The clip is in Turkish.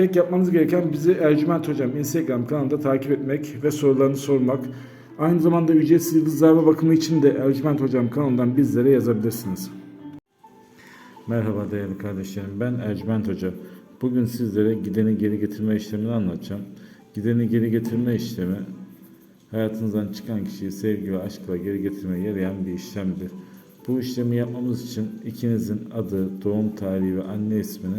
Tek yapmanız gereken bizi Ercüment Hocam Instagram kanalında takip etmek ve sorularını sormak. Aynı zamanda ücretsiz yıldızlarla bakımı için de Ercüment Hocam kanalından bizlere yazabilirsiniz. Merhaba değerli kardeşlerim ben Ercüment Hoca. Bugün sizlere gideni geri getirme işlemini anlatacağım. Gideni geri getirme işlemi hayatınızdan çıkan kişiyi sevgi ve aşkla geri getirmeye yarayan bir işlemdir. Bu işlemi yapmamız için ikinizin adı, doğum tarihi ve anne ismini